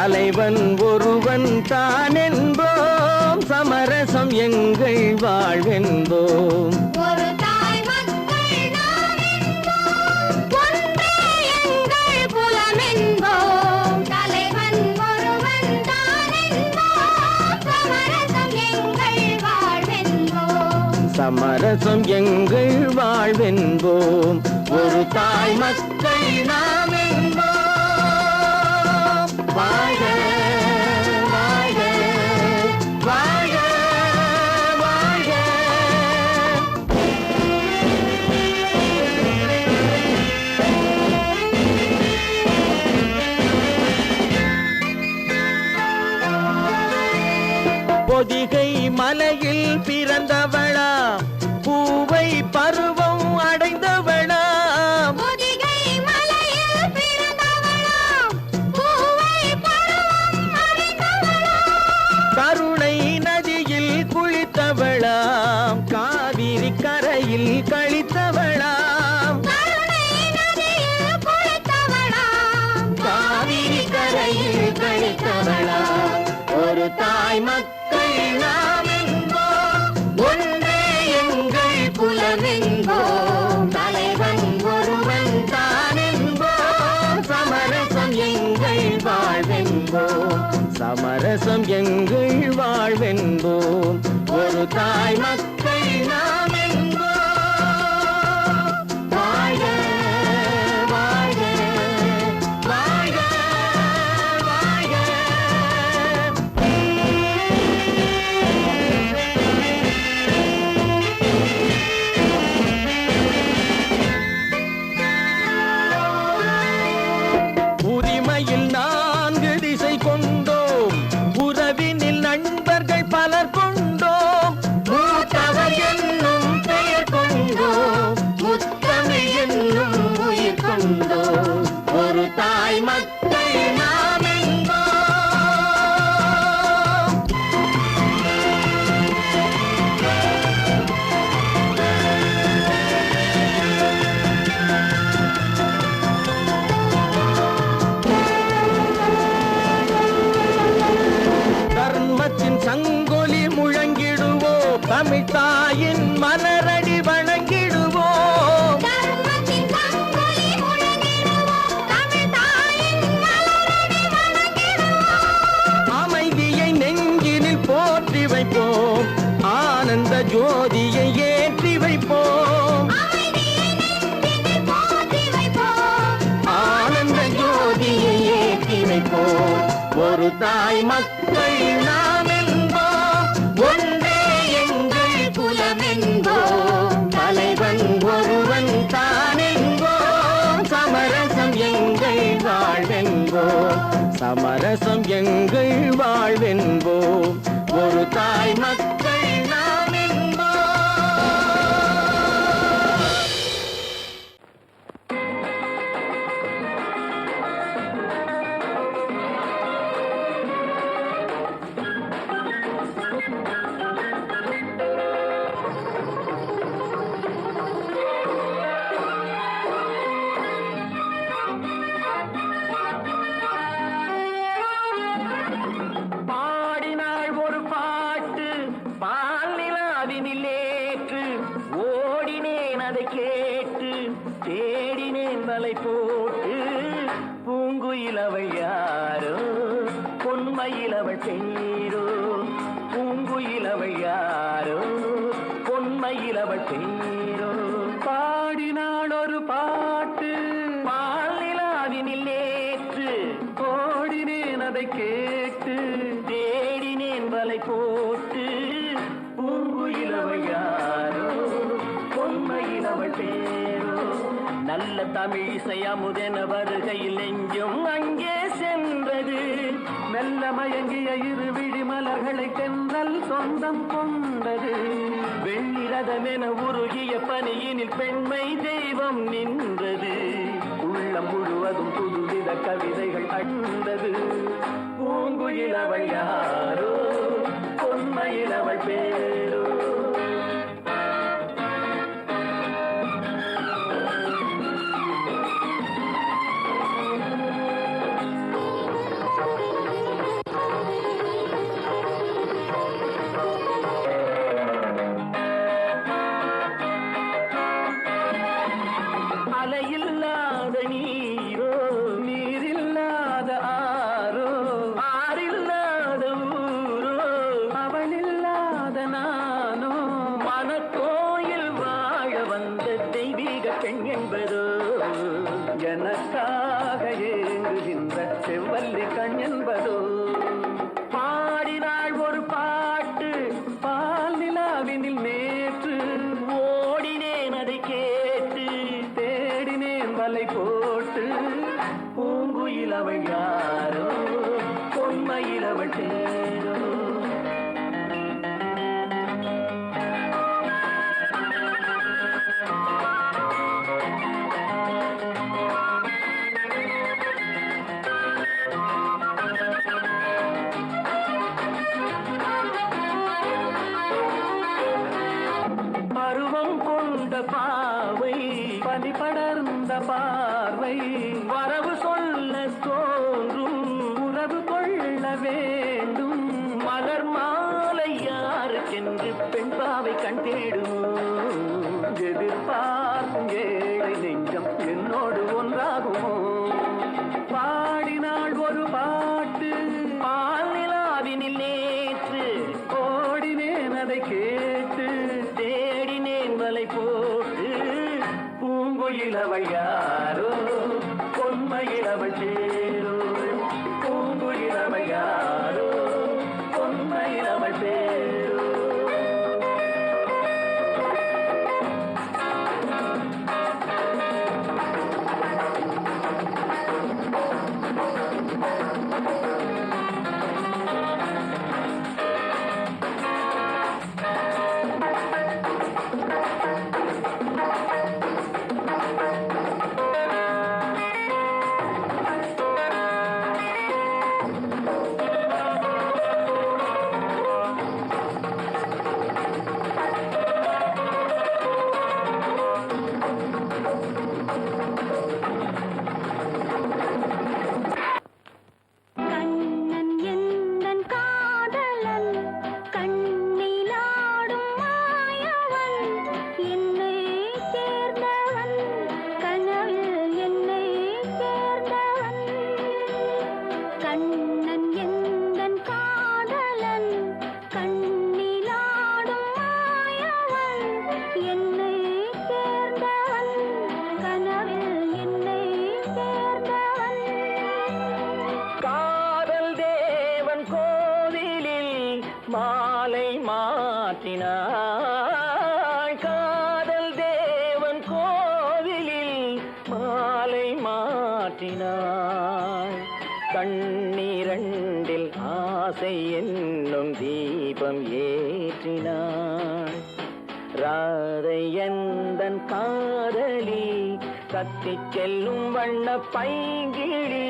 தலைவன் ஒருவன் தான் என்போம் சமரசம் எங்கள் வாழ்வென்போம். சமரசம் எங்கள் வாழ்வென்போம். ஒரு தாய் மக்கள் நாமே பொதிகை மலையில் பிறந்தவளா பூவை பரு சமரசம் எங்கள் வாழ்வென்போம். ஒரு தாய் மக்கள் பொய்யில் அவள் யாரோ பொன்மையில் அவள் பெயரோ பூங்குயில் அவள் யாரோ பொன்மையில் அவள் பெயரோ பாடினாள் ஒரு பாட்டு பாலிலாவினில் நேற்று. ஓடினேன் அதை கேட்டு தேடினேன் வலை போட்டு. பூங்குயில் அவள் யாரோ நல்ல தமிழ் இசையா முதன வருகையில் எங்கும் மயங்கிய இரு விழிமலர்களை தென்றல் சொந்தம் கொண்டது. வெண்ணிரதமென உருகிய பணியினில் பெண்மை தெய்வம் நின்றது. உள்ளம் முழுவதும் புது में கத்தி செல்லும் வண்ண பைங்கிழி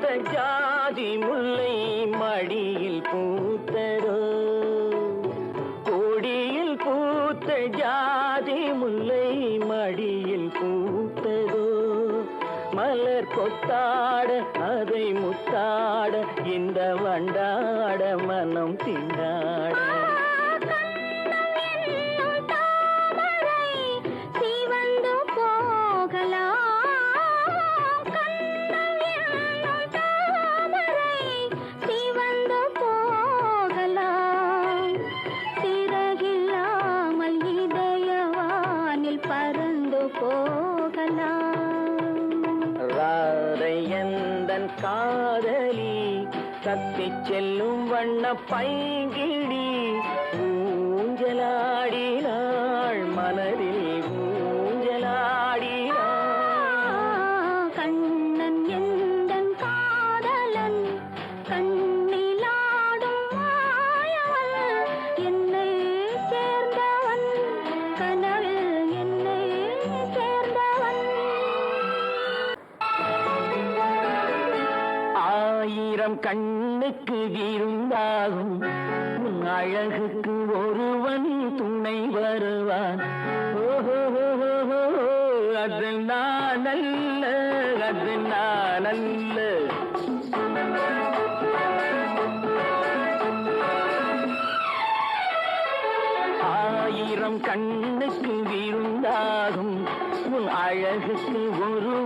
பூத்த ஜாதி முல்லை மடியில் பூத்தரோ கொடியில் பூத்த ஜாதி முல்லை மடியில் பூத்தரோ மலர் கொத்தாட அதை முத்தாட இந்த வண்டாட மனம் தன் காதலி கத்தி செல்லும் வண்ண பைங்கிடி ஊஞ்சலாடினாள் மலரி கண்ணுக்கு விருந்தாகும் உன் அழகுக்கு ஒரு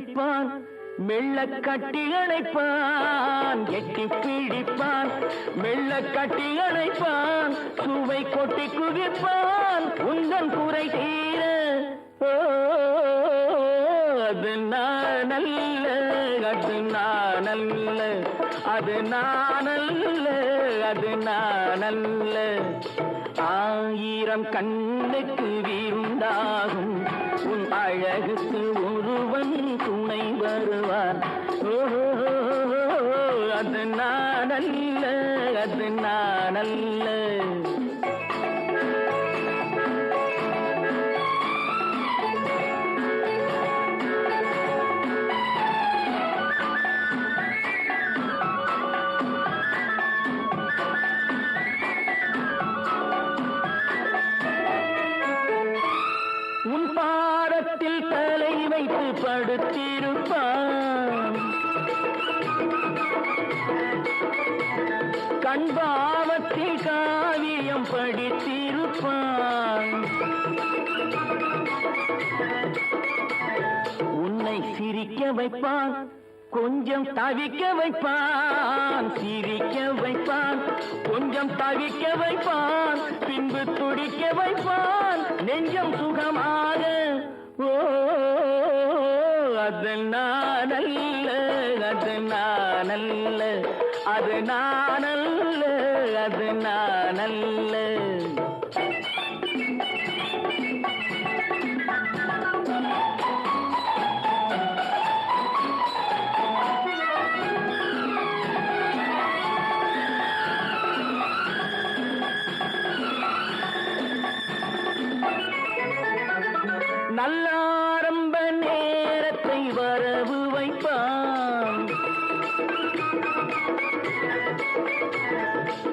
பிடிப்பான் மெல்ல கட்டி அணைப்பான் எட்டி பிடிப்பான் மெல்ல கட்டி அணைப்பான் சுவை கொட்டி குவிப்பான் உந்தன் குறை தீர. அது நான் அல்ல அது நான் அல்ல அது நான் அல்ல அது நான் அல்ல ஆயிரம் கண்ணுக்கு விருந்தாகும் உன் அழகுக்கு உன் ஒருவன் துணை வருவான் அது நான் அல்ல அது நான் அல்ல அன்பாவத்தில் காவியம் படித்திருப்பான். உன்னை சிரிக்க வைப்பான் கொஞ்சம் தவிக்க வைப்பான். சிரிக்க வைப்பான் கொஞ்சம் தவிக்க வைப்பான். பின்பு துடிக்க வைப்பான் நெஞ்சம் சுகமாக. ஓ அது நானல்ல அது நானல்ல அது நானல்ல. அது நான்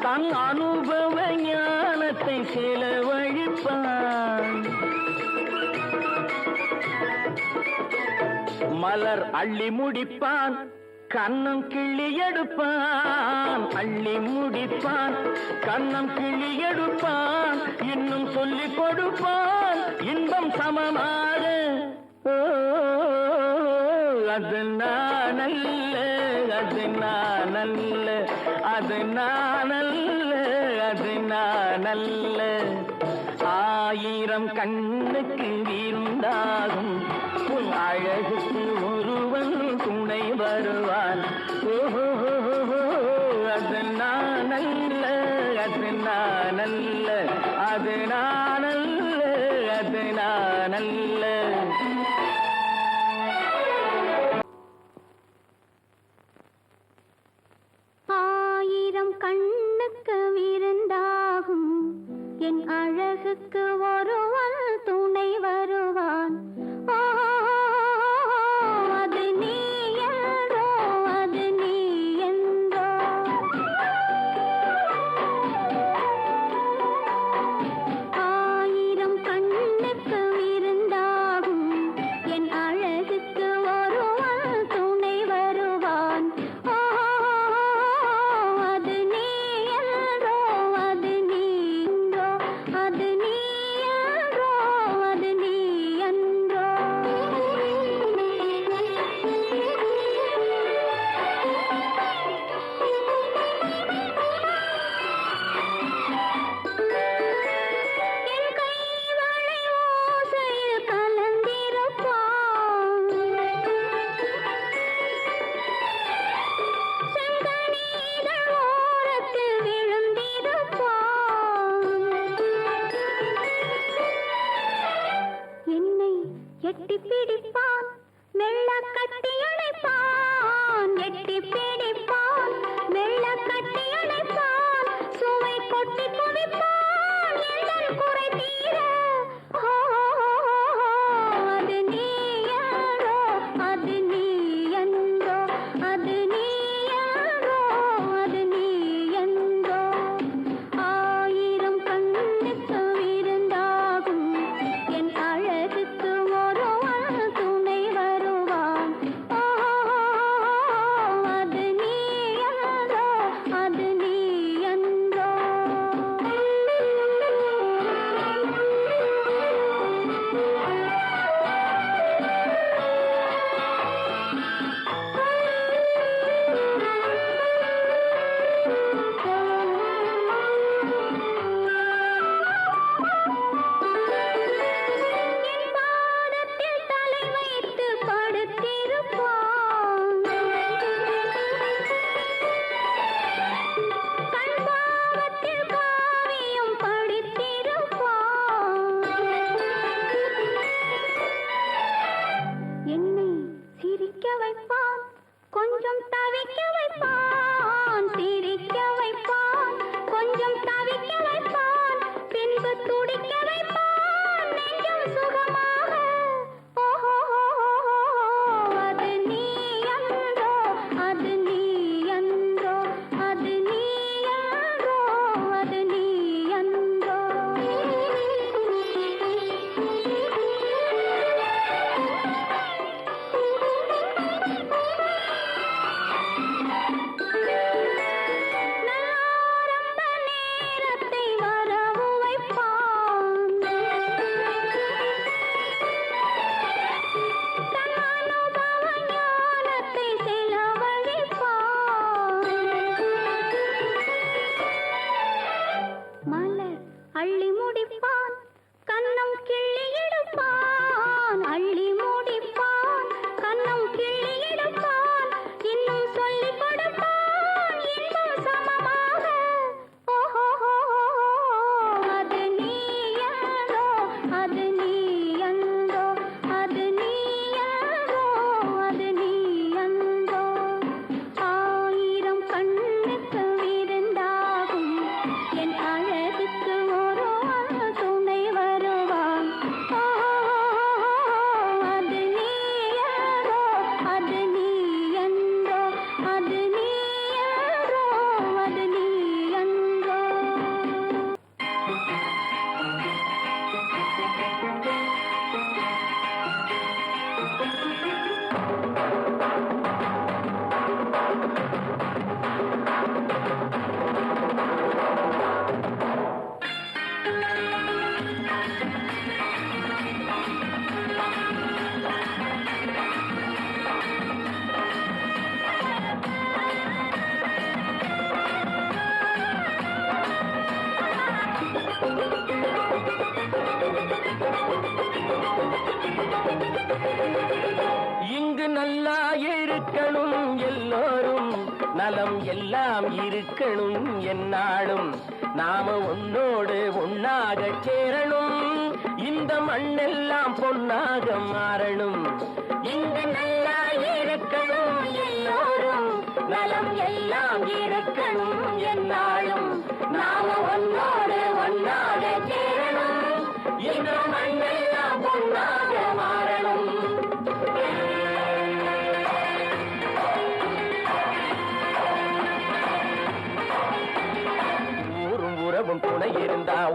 தன் அனுபவ ஞானத்தை செலவழிப்பான் மலர் அள்ளி முடிப்பான் கண்ணம் கிள்ளி எடுப்பான். அள்ளி முடிப்பான் கண்ணம் கிள்ளி எடுப்பான். இன்னும் சொல்லி கொடுப்பான் இன்பம் சமமாக. அது நான் அல்ல அது நான் அது நான் அது நான் ஆயிரம் கண்ணுக்கு வீருண்டாகும் உன் அழகுக்கு ஒருவன் துணை வருவான். எல்லாம் இருக்கணும் என்னாலும். நாம உன்னோடு ஒன்னாக சேரணும் இந்த மண்ணெல்லாம் பொன்னாக மாறணும். இங்கு நல்லா இருக்கணும் எல்லோரும். நலம் எல்லாம் இருக்கணும் என்னாலும். நாம ஒன்னோடு ஒன்னாக சேரணும் இந்த மண்ணெல்லாம் பொன்னாக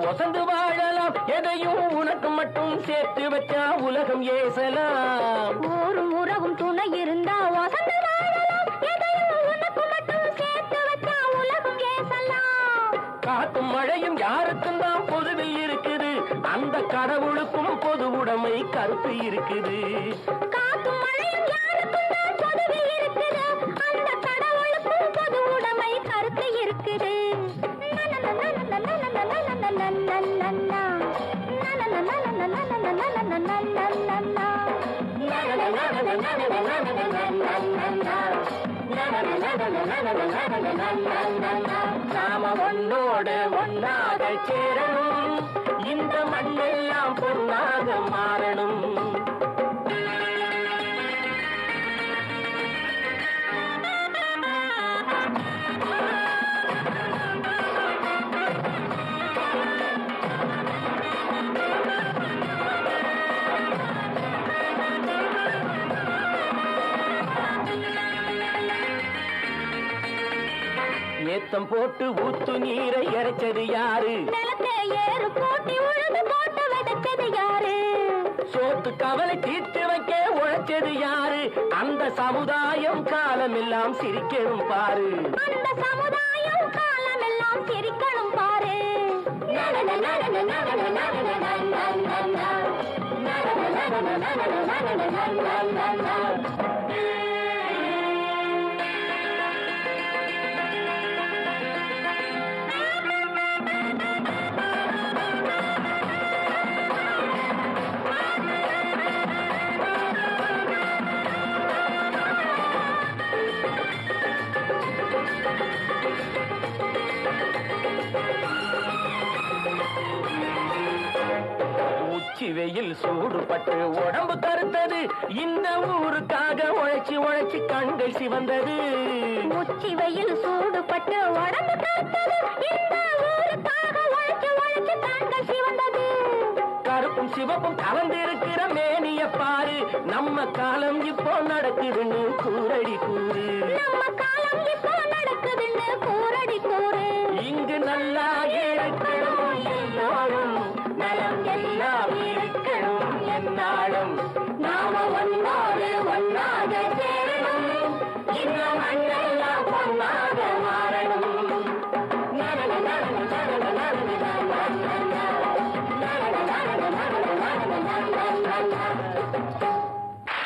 ஒசந்து வாழலாம் எதையும் உனக்கு மட்டும் சேர்த்து வச்சா உலகம் ஏசலாம். ஊரும் உறவும் துணை இருந்தா ஏசலாம். காத்தும் மழையும் யாருக்கும் தான் பொதுவில் இருக்குது. அந்த கடவுளுக்கும் பொது உடைமை கருத்து இருக்குது. காத்தும் மழையும் யாருக்கும் தான் பொதுவில் இருக்குது. அந்த கடவுளுக்கும் பொது உடைமை கருத்து இருக்குது. நாம ஒன்னோடு ஒன்னாக சேரணும். இந்த மண்ணெல்லாம் பொன்னாக மாறணும். ஏத்தம் போட்டு ஊத்து நீரை இறைச்சது யாரு நிலத்தை ஏறு போட்டி உழுது போட்டு விதைச்சது யாரு சோத்து கவலை தீர்த்து வைக்க உழைச்சது யாரு அந்த சமுதாயம் காலமெல்லாம் சிரிக்கணும் பாரு அந்த சமுதாயம் காலமெல்லாம் சிரிக்கணும் பாரு உச்சி வெயில் சூடுபட்டு உடம்பு கருத்தது இந்த ஊருக்காக உழைச்சி உழைச்சி கண்கள் சிவந்தது. உச்சி வெயில் சூடுபட்டு உடம்பு கருத்தது இந்த ஊருக்காக உழைச்சு உழைச்சு கண்கள் சிவந்தது. கருப்பும் சிவப்பும் கலந்திருக்கிற மேனிய பாரு. நம்ம காலம் இப்போ நடக்குதுன்னு கூரடி கூறு. நம்ம காலம் இப்போ நடக்குதுன்னு கூரடி கூறு. இங்கு நல்லா என்னாலும் நாம ஒன்னோடு ஒன்னாக சேரணும். இன்னும் அண்ணன்